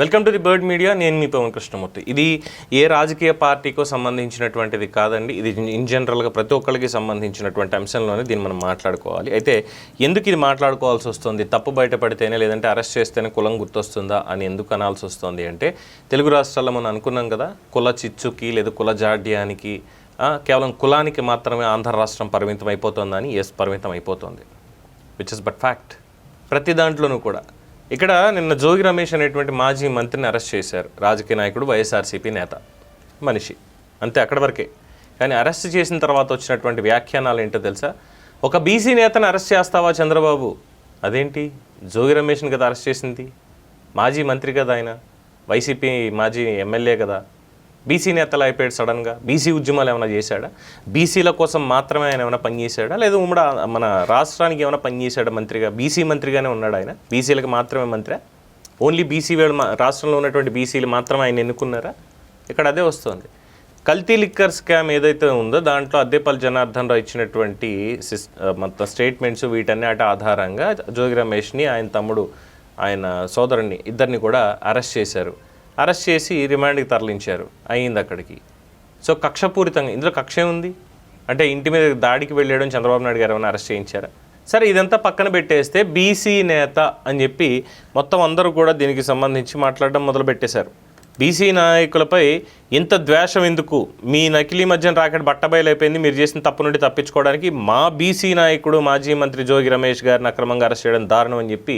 Welcome to the bird media నేను మీ పవన్ కృష్ణమూర్తి. ఇది ఏ రాజకీయ పార్టీకో సంబంధించినటువంటిది కాదండి. ఇది ఇన్ జనరల్గా ప్రతి ఒక్కరికి సంబంధించినటువంటి అంశంలోనే దీన్ని మనం మాట్లాడుకోవాలి. అయితే ఎందుకు ఇది మాట్లాడుకోవాల్సి వస్తుంది? తప్పు బయటపడితేనే లేదంటే అరెస్ట్ చేస్తేనే కులం గుర్తొస్తుందా అని ఎందుకు అనాల్సి వస్తుంది అంటే తెలుగు రాష్ట్రాల్లో మనం అనుకున్నాం కదా కుల చిచ్చుకి లేదా కుల జాడ్యానికి కేవలం కులానికి మాత్రమే ఆంధ్ర రాష్ట్రం పరిమితం అయిపోతుందని ఎస్ పరిమితం అయిపోతుంది విచ్ ఇస్ బట్ ఫ్యాక్ట్ ప్రతి దాంట్లోనూ కూడా. ఇక్కడ నిన్న జోగి రమేష్ అనేటువంటి మాజీ మంత్రిని అరెస్ట్ చేశారు. రాజకీయ నాయకుడు వైఎస్ఆర్సీపీ నేత. మనిషి. అంతే అక్కడి వరకే. కానీ అరెస్ట్ చేసిన తర్వాత వచ్చినటువంటి వ్యాఖ్యానాలు ఏంటో తెలుసా? ఒక బీసీ నేతను అరెస్ట్ చేస్తావా చంద్రబాబు? అదేంటి? జోగి రమేష్ని కదా అరెస్ట్ చేసింది. మాజీ మంత్రి కదా ఆయన. వైసీపీ మాజీ ఎమ్మెల్యే కదా. బీసీ నేతలు అయిపోయాడు సడన్గా. బీసీ ఉద్యమాలు ఏమైనా చేశాడా? బీసీల కోసం మాత్రమే ఆయన ఏమైనా పనిచేశాడా లేదా ఉమ్మడ మన రాష్ట్రానికి ఏమైనా పనిచేశాడా మంత్రిగా? బీసీ మంత్రిగానే ఉన్నాడు ఆయన? బీసీలకు మాత్రమే మంత్రి? ఓన్లీ బీసీ వేడు మా- రాష్ట్రంలో ఉన్నటువంటి బీసీలు మాత్రమే ఆయన ఎన్నుకున్నారా? ఇక్కడ అదే వస్తుంది. కల్తీ లిక్కర్ స్కామ్ ఏదైతే ఉందో దాంట్లో అద్దేపల్లి జనార్దన్ రావు ఇచ్చినటువంటి మొత్తం స్టేట్మెంట్స్ వీటన్నిటి ఆధారంగా జోగి రమేష్ని ఆయన తమ్ముడు ఆయన సోదరుని ఇద్దరిని కూడా అరెస్ట్ చేశారు. అరెస్ట్ చేసి రిమాండ్కి తరలించారు. అయింది అక్కడికి. సో కక్షపూరితంగా ఇందులో కక్ష ఉంది అంటే ఇంటి మీద దాడికి వెళ్ళాడని చంద్రబాబు నాయుడు గారు ఏమైనా అరెస్ట్ చేయించారా? సరే ఇదంతా పక్కన పెట్టేస్తే బీసీ నేత అని చెప్పి మొత్తం అందరూ కూడా దీనికి సంబంధించి మాట్లాడడం మొదలు పెట్టేశారు బీసీ నాయకులపై ఇంత ద్వేషం ఎందుకు? మీ నకిలీ మధ్యన రాకెట్ బట్టబయలైపోయింది మీరు చేసిన తప్పు నుండి తప్పించుకోవడానికి మా బీసీ నాయకుడు మాజీ మంత్రి జోగి రమేష్ గారిని అక్రమంగా అరెస్ట్ చేయడం దారుణం అని చెప్పి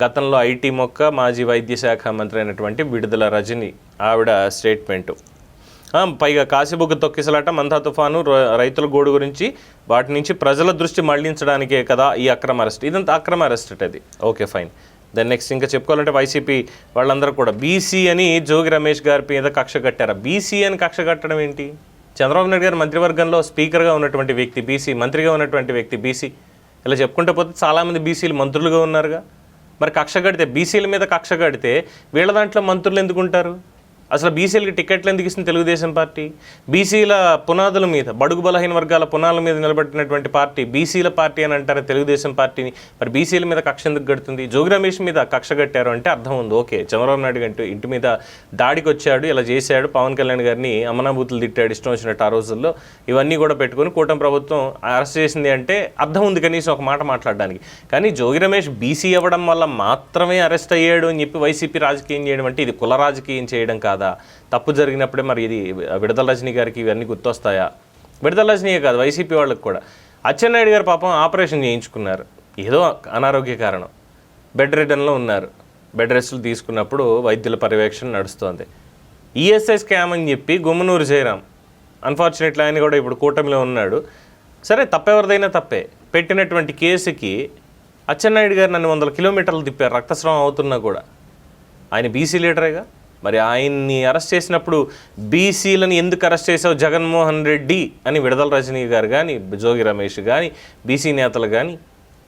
గతంలో ఐటీ మొక్క మాజీ వైద్య శాఖ మంత్రి అయినటువంటి విడుదల రజని ఆవిడ స్టేట్మెంటు పైగా కాశీబుగ్గ తొక్కిసలాట మంతా తుఫాను రైతుల గోడు గురించి వాటి నుంచి ప్రజల దృష్టి మళ్ళించడానికే కదా ఈ అక్రమ అరెస్ట్. ఇదంతా అక్రమ అరెస్ట్ అది. Okay fine. దెన్ నెక్స్ట్ ఇంకా చెప్పుకోవాలంటే వైసీపీ వాళ్ళందరూ కూడా బీసీ అని జోగి రమేష్ గారి మీద కక్ష కట్టారా? బీసీ అని కక్ష కట్టడం ఏంటి? చంద్రబాబు నాయుడు గారు మంత్రివర్గంలో స్పీకర్గా ఉన్నటువంటి వ్యక్తి బీసీ మంత్రిగా ఉన్నటువంటి వ్యక్తి బీసీ. ఇలా చెప్పుకుంటే పోతే చాలామంది బీసీలు మంత్రులుగా ఉన్నారుగా. మరి కక్ష కడితే బీసీల మీద కక్ష కడితే వీళ్ళ దాంట్లో మంత్రులు ఎందుకుంటారు? అసలు బీసీలకి టికెట్లు ఎందుకు ఇస్తుంది తెలుగుదేశం పార్టీ? బీసీల పునాదుల మీద బడుగు బలహీన వర్గాల పునాదుల మీద నిలబెట్టినటువంటి పార్టీ బీసీల పార్టీ అని అంటారు తెలుగుదేశం పార్టీని. మరి బీసీల మీద కక్ష ఎందుకు గడుతుంది? జోగి రమేష్ మీద కక్ష కట్టారు అంటే అర్థం ఉంది. ఓకే చంద్రబాబు నాయుడు గంటూ ఇంటి మీద దాడికి వచ్చాడు ఇలా చేశాడు. పవన్ కళ్యాణ్ గారిని అమనాభూతులు తిట్టాడు ఇష్టం వచ్చినట్టు ఆ రోజుల్లో. ఇవన్నీ కూడా పెట్టుకొని కూటమి ప్రభుత్వం అరెస్ట్ చేసింది అంటే అర్థం ఉంది కనీసం ఒక మాట మాట్లాడడానికి. కానీ జోగి రమేష్ బీసీ అవ్వడం వల్ల మాత్రమే అరెస్ట్ అయ్యాడు అని చెప్పి వైసీపీ రాజకీయం చేయడం అంటే ఇది కుల రాజకీయం చేయడం కాదు? తప్పు జరిగినప్పుడే మరి ఇది విడుదల రజనీ గారికి ఇవన్నీ గుర్తొస్తాయా? విడుదల రజనీయే కాదు వైసీపీ వాళ్ళకి కూడా. అచ్చెన్నాయుడు గారు పాపం ఆపరేషన్ చేయించుకున్నారు. ఏదో అనారోగ్య కారణం. బెడ్ రిటర్న్లో ఉన్నారు. బెడ్ రెస్ట్లు తీసుకున్నప్పుడు వైద్యుల పర్యవేక్షణ నడుస్తోంది. ఈఎస్ఐ స్కామ్ అని చెప్పి గుమ్మనూరు జయరాం. అన్ఫార్చునేట్లీ ఆయన కూడా ఇప్పుడు కూటమిలో ఉన్నాడు. సరే తప్పెవరిదైనా తప్పే. పెట్టినటువంటి కేసుకి అచ్చెన్నాయుడు గారు నన్ను వందల కిలోమీటర్లు తిప్పారు. రక్తస్రావం అవుతున్నా కూడా. ఆయన బీసీ లీడరేగా? మరి ఆయన్ని అరెస్ట్ చేసినప్పుడు బీసీలను ఎందుకు అరెస్ట్ చేసావు జగన్మోహన్ రెడ్డి అని విడదల రజనీ గారు కానీ జోగి రమేష్ కానీ బీసీ నేతలు కానీ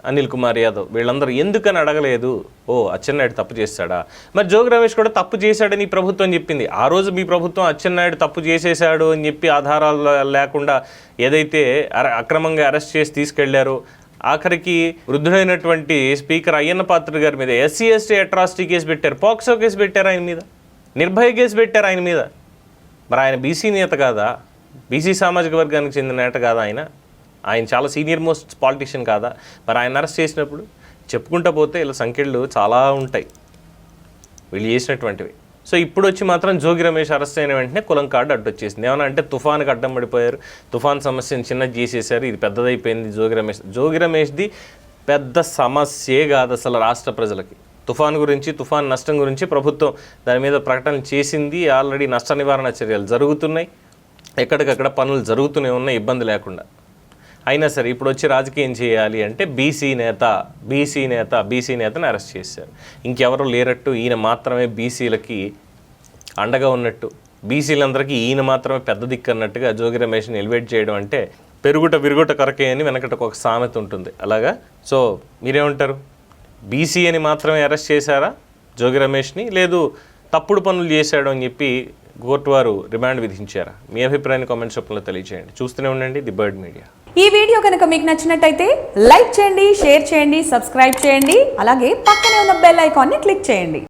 అనిల్ కుమార్ యాదవ్ వీళ్ళందరూ ఎందుకని అడగలేదు? ఓ అచ్చెన్నాయుడు తప్పు చేశాడా? మరి జోగి రమేష్ కూడా తప్పు చేశాడని ప్రభుత్వం చెప్పింది. ఆ రోజు మీ ప్రభుత్వం అచ్చెన్నాయుడు తప్పు చేసేశాడు అని చెప్పి ఆధారాలు లేకుండా ఏదైతే అర- అక్రమంగా అరెస్ట్ చేసి తీసుకెళ్ళారో ఆఖరికి వృద్ధుడైనటువంటి స్పీకర్ అయ్యన్న పాత్ర గారి మీద ఎస్సీ ఎస్టీ అట్రాసిటీ కేసు పెట్టారు. పాక్సో కేసు పెట్టారు ఆయన మీద. నిర్భయ కేసు పెట్టారు ఆయన మీద. మరి ఆయన బీసీ నేత కాదా? బీసీ సామాజిక వర్గానికి చెందిన నేత కాదా ఆయన? ఆయన చాలా సీనియర్ మోస్ట్ పాలిటిషియన్ కాదా? మరి ఆయన అరెస్ట్ చేసినప్పుడు చెప్పుకుంటా పోతే ఇలా సంఖ్యలు చాలా ఉంటాయి. వీళ్ళు చేసినటువంటివి. సో ఇప్పుడు వచ్చి మాత్రం జోగి రమేష్ అరెస్ట్ అయిన వెంటనే కులం కార్డు అడ్డొచ్చేసింది. ఏమన్నా అంటే తుఫాన్కి అడ్డం పడిపోయారు. తుఫాన్ సమస్యను చిన్నది చేసేసారు ఇది పెద్దదైపోయింది జోగి రమేష్. జోగి రమేష్ది పెద్ద సమస్యే కాదు అసలు రాష్ట్ర ప్రజలకి. తుఫాన్ గురించి తుఫాన్ నష్టం గురించి ప్రభుత్వం దాని మీద ప్రకటన చేసింది. ఆల్రెడీ నష్ట నివారణ చర్యలు జరుగుతున్నాయి. ఎక్కడికక్కడ పనులు జరుగుతూనే ఉన్నాయి ఇబ్బంది లేకుండా. అయినా సరే ఇప్పుడు వచ్చి రాజకీయం చేయాలి అంటే బీసీ నేత బీసీ నేత బీసీ నేతని అరెస్ట్ చేశారు. ఇంకెవరు లేరట్టు ఈయన మాత్రమే బీసీలకి అండగా ఉన్నట్టు బీసీలందరికీ ఈయన మాత్రమే పెద్ద దిక్కు అన్నట్టుగా జోగి రమేష్ని ఎలివేట్ చేయడం అంటే పెరుగుట విరుగుట కొరకే అని వెనకట ఒక సామెత ఉంటుంది. అలాగా? సో మీరేమంటారు? బీసీ అని మాత్రమే అరెస్ట్ చేశారా? జోగి రమేష్ని? లేదు తప్పుడు పనులు చేశాడు అని చెప్పి కోర్టు వారు రిమాండ్ విధించారా? మీ అభిప్రాయాన్ని కామెంట్స్ రూపంలో తెలియజేయండి చూస్తూనే ఉండండి ది బర్డ్ మీడియా. ఈ వీడియో కనుక మీకు నచ్చినట్టయితే లైక్ చేయండి షేర్ చేయండి సబ్స్క్రైబ్ చేయండి అలాగే పక్కనే ఉన్న బెల్ ఐకాన్ని క్లిక్ చేయండి.